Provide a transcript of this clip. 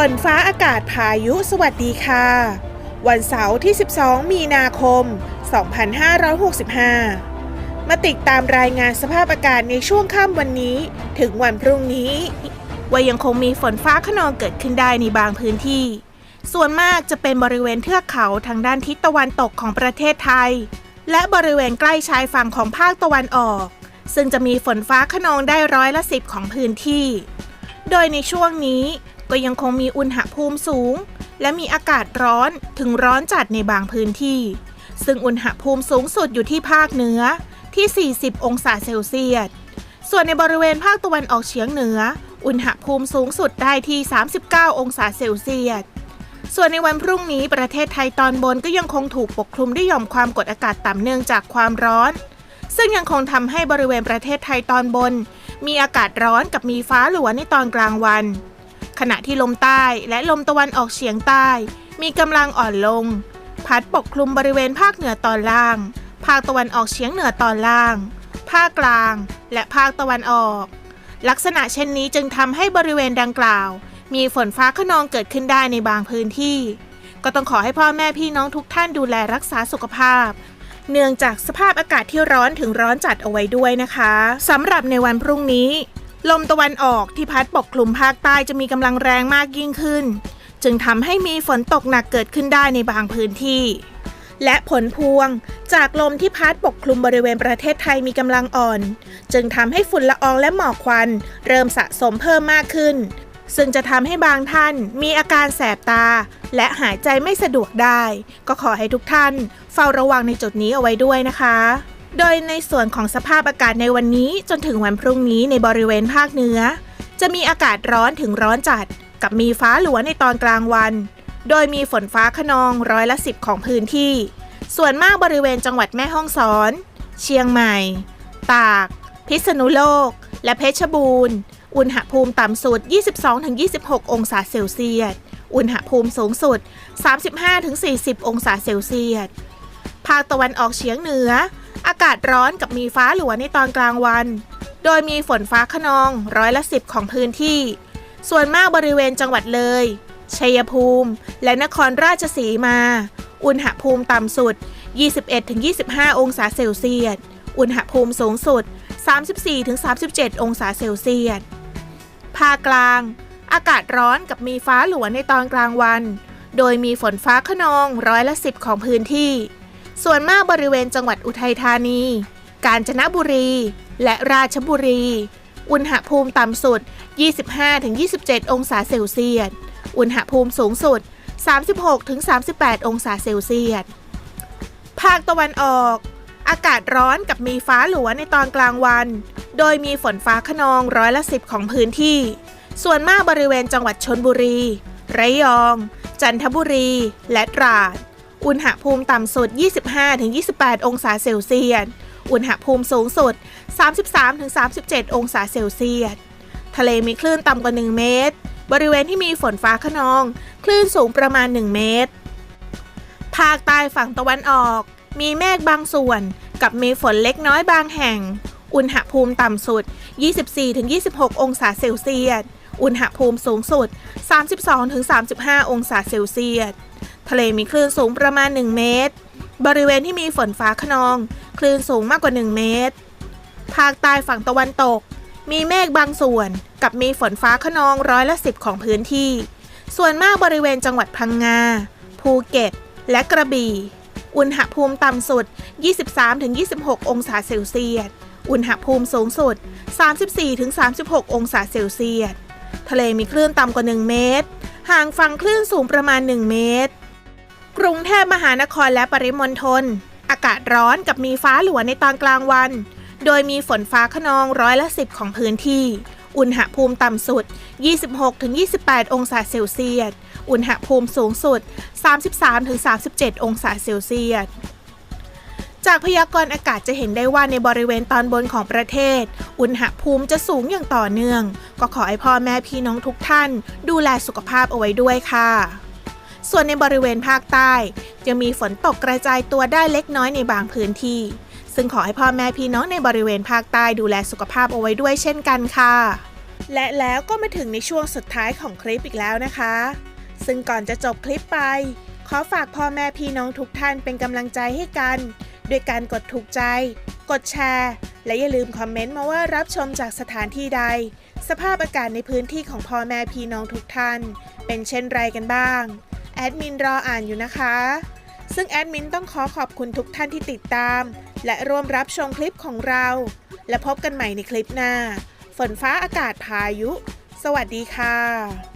ฝนฟ้าอากาศพายุสวัสดีค่ะ วันเสาร์ที่ 12 มีนาคม 2565 มาติดตามรายงานสภาพอากาศในช่วงค่ำวันนี้ถึงวันพรุ่งนี้ ว่ายังคงมีฝนฟ้าขนองเกิดขึ้นได้ในบางพื้นที่ ส่วนมากจะเป็นบริเวณเทือกเขาทางด้านทิศตะวันตกของประเทศไทย และบริเวณใกล้ชายฝั่งของภาคตะวันออก ซึ่งจะมีฝนฟ้าขนองได้ร้อยละสิบของพื้นที่ โดยในช่วงนี้ ก็ยังคงมีอุณหภูมิสูง และมีอากาศร้อนถึงร้อนจัดในบางพื้นที่ ซึ่งอุณหภูมิสูงสุดอยู่ที่ภาคเหนือที่ 40 องศาเซลเซียส ส่วนในบริเวณภาคตะวันออกเฉียงเหนือ อุณหภูมิสูงสุดได้ที่ 39 องศาเซลเซียส ส่วนในวันพรุ่งนี้ประเทศไทยตอนบนก็ยังคงถูกปกคลุมด้วยหย่อมความกดอากาศต่ำเนื่องจากความร้อน ซึ่งยังคงทำให้บริเวณประเทศไทยตอนบน มีอากาศร้อนกับมีฟ้าหลัวในตอนกลางวัน ขณะที่ลมใต้และลมตะวันออกเฉียงใต้ มีกำลังอ่อนลง พัดปกคลุมบริเวณภาคเหนือตอนล่าง ภาคตะวันออกเฉียงเหนือตอนล่าง ภาคกลาง และภาคตะวันออก ลักษณะเช่นนี้จึงทำให้บริเวณดังกล่าว มีฝนฟ้าขนองเกิดขึ้นได้ในบางพื้นที่ ก็ต้องขอให้พ่อแม่พี่น้องทุกท่านดูแลรักษาสุขภาพเนื่องจากสภาพอากาศที่ร้อนถึงร้อนจัดเอาไว้ด้วยนะคะสำหรับในวันพรุ่งนี้ ลมตะวันออกที่พัดปกคลุมภาคใต้จะมีกำลังแรงมากยิ่งขึ้น จึงทำให้มีฝนตกหนักเกิดขึ้นได้ในบางพื้นที่ และผลพวงจากลมที่พัดปกคลุมบริเวณประเทศไทยมีกำลังอ่อน จึงทำให้ฝุ่นละอองและหมอกควัน เริ่มสะสมเพิ่มมากขึ้น ซึ่งจะทำให้บางท่านมีอาการแสบตา และหายใจไม่สะดวกได้ ก็ขอให้ทุกท่าน เฝ้าระวังในจุดนี้เอาไว้ด้วยนะคะ โดยในส่วนของสภาพอากาศในวันนี้จนถึงวันพรุ่งนี้ในบริเวณภาคเหนือ จะมีอากาศร้อนถึงร้อนจัด กับมีฟ้าหลัวในตอนกลางวัน โดยมีฝนฟ้าขนองร้อยละสิบของพื้นที่ ส่วนมากบริเวณจังหวัดแม่ฮ่องสอน เชียงใหม่ ตาก พิษณุโลก และเพชรบูรณ์ อุณหภูมิต่ำสุด 22-26 องศาเซลเซียส อุณหภูมิสูงสุด 35-40 องศาเซลเซียส ภาคตะวันออกเฉียงเหนือ อากาศร้อนกับมีฟ้าหลัวในตอนกลางวัน โดยมีฝนฟ้าขนองร้อยละสิบของพื้นที่ ส่วนมากบริเวณจังหวัดเลย ชัยภูมิ และนครราชสีมา อุณหภูมิต่ำสุด 21-25 องศาเซลเซียส อุณหภูมิสูงสุด 34-37 องศาเซลเซียส ภาคกลาง อากาศร้อนกับมีฟ้าหลัวในตอนกลางวัน โดยมีฝนฟ้าขนองร้อยละสิบของพื้นที่ ส่วนมากบริเวณจังหวัดอุทัยธานี กาญจนบุรี และราชบุรี อุณหภูมิต่ำสุด 25-27 องศาเซลเซียส อุณหภูมิสูงสุด 36-38 องศาเซลเซียส ภาคตะวันออก อากาศร้อนกับมีฟ้าหลัวในตอนกลางวัน โดยมีฝนฟ้าขนองร้อยละสิบของพื้นที่ ส่วนมากบริเวณจังหวัดชนบุรี ระยอง จันทบุรี และตราด อุณหภูมิต่ำสุด 25-28 องศาเซลเซียส อุณหภูมิสูงสุด 33-37 องศาเซลเซียส ทะเลมีคลื่นต่ำกว่า 1 เมตร บริเวณที่มีฝนฟ้าขนอง คลื่นสูงประมาณ 1 เมตร ภาคใต้ฝั่งตะวันออก มีเมฆบางส่วน กับมีฝนเล็กน้อยบางแห่ง อุณหภูมิต่ำสุด 24-26 องศาเซลเซียส อุณหภูมิสูงสุด 32-35 องศาเซลเซียส ทะเลมีคลื่นสูงประมาณ 1 เมตร บริเวณที่มีฝนฟ้าขนอง คลื่นสูงมากกว่า 1 เมตร ภาคใต้ฝั่งตะวันตก มีเมฆบางส่วน กับมีฝนฟ้าขนองร้อยละสิบของพื้นที่ ส่วนมากบริเวณจังหวัดพังงา ภูเก็ต และกระบี่ อุณหภูมิต่ำสุด 23-26 องศาเซลเซียส อุณหภูมิสูงสุด 34-36 องศาเซลเซียส ทะเลมีคลื่นต่ำกว่า 1 เมตร ห่างฝั่งคลื่นสูงประมาณ 1 เมตร กรุงเทพมหานครและปริมณฑลอากาศร้อนกับมีฟ้าหลัวในตอนกลางวัน โดยมีฝนฟ้าขนองร้อยละสิบของพื้นที่ อุณหภูมิต่ำสุด 26-28 องศาเซลเซียส อุณหภูมิสูงสุด 33-37 องศาเซลเซียสจากพยากรณ์อากาศจะเห็นได้ว่าในบริเวณตอนบนของประเทศ อุณหภูมิจะสูงอย่างต่อเนื่อง ก็ขอให้พ่อแม่พี่น้องทุกท่าน ดูแลสุขภาพเอาไว้ด้วยค่ะ ส่วนในบริเวณภาคใต้จะมีฝนตกกระจายตัวได้เล็กน้อยในบางพื้นที่ ซึ่งขอให้พ่อแม่พี่น้องในบริเวณภาคใต้ดูแลสุขภาพเอาไว้ด้วยเช่นกันค่ะ และแล้วก็มาถึงในช่วงสุดท้ายของคลิปอีกแล้วนะคะ ซึ่งก่อนจะจบคลิปไป ขอฝากพ่อแม่พี่น้องทุกท่านเป็นกำลังใจให้กันด้วยการกดถูกใจ กดแชร์ และอย่าลืมคอมเมนต์มาว่ารับชมจากสถานที่ใด สภาพอากาศในพื้นที่ของพ่อแม่พี่น้องทุกท่าน เป็นเช่นไรกันบ้าง ดมินรออ่านอยู่นะคะ ซึ่งแอดมินต้องขอขอบคุณทุกท่านที่ติดตาม และร่วมรับชมคลิปของเรา และพบกันใหม่ในคลิปหน้า ฝนฟ้าอากาศพายุ สวัสดีค่ะ